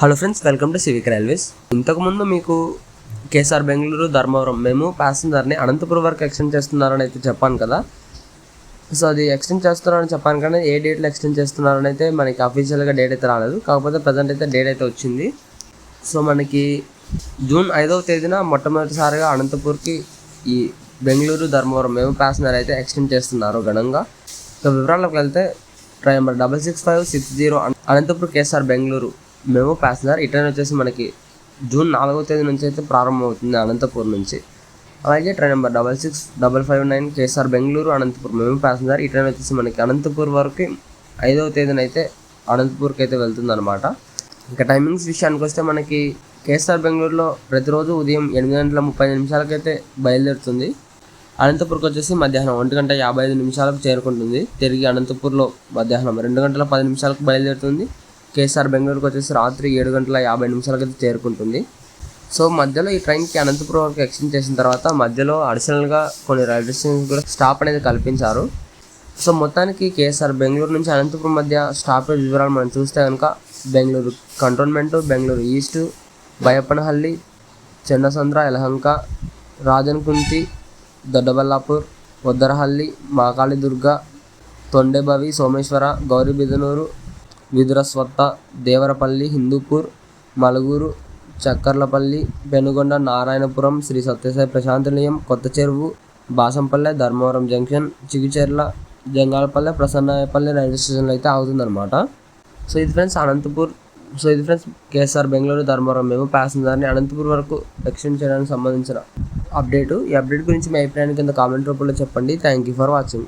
Hello friends welcome to civic railways ఇంతకుముందు మీకు KSR Bengaluru Dharmavaram మేము ప్యాసింజర్ని అనంతపురం వరకు ఎక్స్టెండ్ చేస్తున్నారని అయితే చెప్పాను కదా. సో అది ఎక్స్టెండ్ చేస్తున్నారని చెప్పాను కానీ ఏ డేట్లో ఎక్స్టెండ్ చేస్తున్నారని అయితే మనకి అఫీషియల్గా డేట్ అయితే రాలేదు. కాకపోతే ప్రజెంట్ అయితే డేట్ అయితే వచ్చింది. సో మనకి జూన్ ఐదవ తేదీన మొట్టమొదటిసారిగా అనంతపూర్కి ఈ బెంగళూరు ధర్మవరం మేము ప్యాసింజర్ అయితే ఎక్స్టెండ్ చేస్తున్నారు ఘనంగా. సో వివరాలకు వెళ్తే train number double six five six zero Anantapur KSR Bengaluru MEMU passenger ఈ ట్రైన్ వచ్చేసి మనకి జూన్ నాలుగో తేదీ నుంచి అయితే ప్రారంభమవుతుంది అనంతపూర్ నుంచి. అలాగే train number double six double five nine KSR Bengaluru Anantapur. MEMU passenger ఈ ట్రైన్ వచ్చేసి మనకి అనంతపూర్ వరకు ఐదవ తేదీన అయితే అనంతపూర్కి అయితే వెళ్తుందనమాట ఇంకా టైమింగ్స్ విషయానికి వస్తే మనకి కేఎస్ఆర్ బెంగళూరులో ప్రతిరోజు ఉదయం ఎనిమిది గంటల ముప్పై నిమిషాలకైతే బయలుదేరుతుంది. అనంతపూర్కి వచ్చేసి మధ్యాహ్నం ఒంటి గంట యాభై ఐదు నిమిషాలకు చేరుకుంటుంది. తిరిగి అనంతపూర్లో మధ్యాహ్నం రెండు గంటల పది నిమిషాలకు బయలుదేరుతుంది. కేఎస్ఆర్ బెంగళూరుకి వచ్చేసి రాత్రి ఏడు గంటల యాభై నిమిషాలకైతే చేరుకుంటుంది. సో మధ్యలో ఈ ట్రైన్కి అనంతపురం వరకు ఎక్స్టెండ్ చేసిన తర్వాత మధ్యలో అడిషనల్గా కొన్ని రైల్వే స్టేషన్ కూడా స్టాప్ అనేది కల్పించారు. సో మొత్తానికి కేఎస్ఆర్ బెంగళూరు నుంచి అనంతపురం మధ్య స్టాపేజ్ వివరాలు మనం చూస్తే కనుక బెంగళూరు కంటోన్మెంట్ బెంగళూరు ఈస్ట్ బయప్పనహల్లి చెన్నసంద్ర యలహంక రాజన్కుంతి దొడ్డబల్లాపూర్ ఉద్దరహల్లి మాకాళిదుర్గ తొండెబవి సోమేశ్వర గౌరీబిదనూరు విదురస్వత్త దేవరపల్లి హిందూపూర్ మలుగురు చక్కర్లపల్లి పెనుగొండ నారాయణపురం శ్రీ సత్యసాయి ప్రశాంత నిలయం కొత్త చెరువు బాసంపల్లె ధర్మవరం జంక్షన్ చిగుచెర్ల జంగాలపల్లె ప్రసన్నాయపల్లి రైల్వే స్టేషన్లో అయితే అవుతుందన్నమాట సో ఇది ఫ్రెండ్స్ అనంతపూర్ సో ఇది ఫ్రెండ్స్ కేఎస్ఆర్ బెంగళూరు ధర్మవరం. మేము ప్యాసింజర్ని అనంతపూర్ వరకు ఎక్స్టెండ్ చేయడానికి సంబంధించిన అప్డేట్. ఈ అప్డేట్ గురించి మీ అభిప్రాయాన్ని కింద కామెంట్ రూపంలో చెప్పండి. Thank you for watching.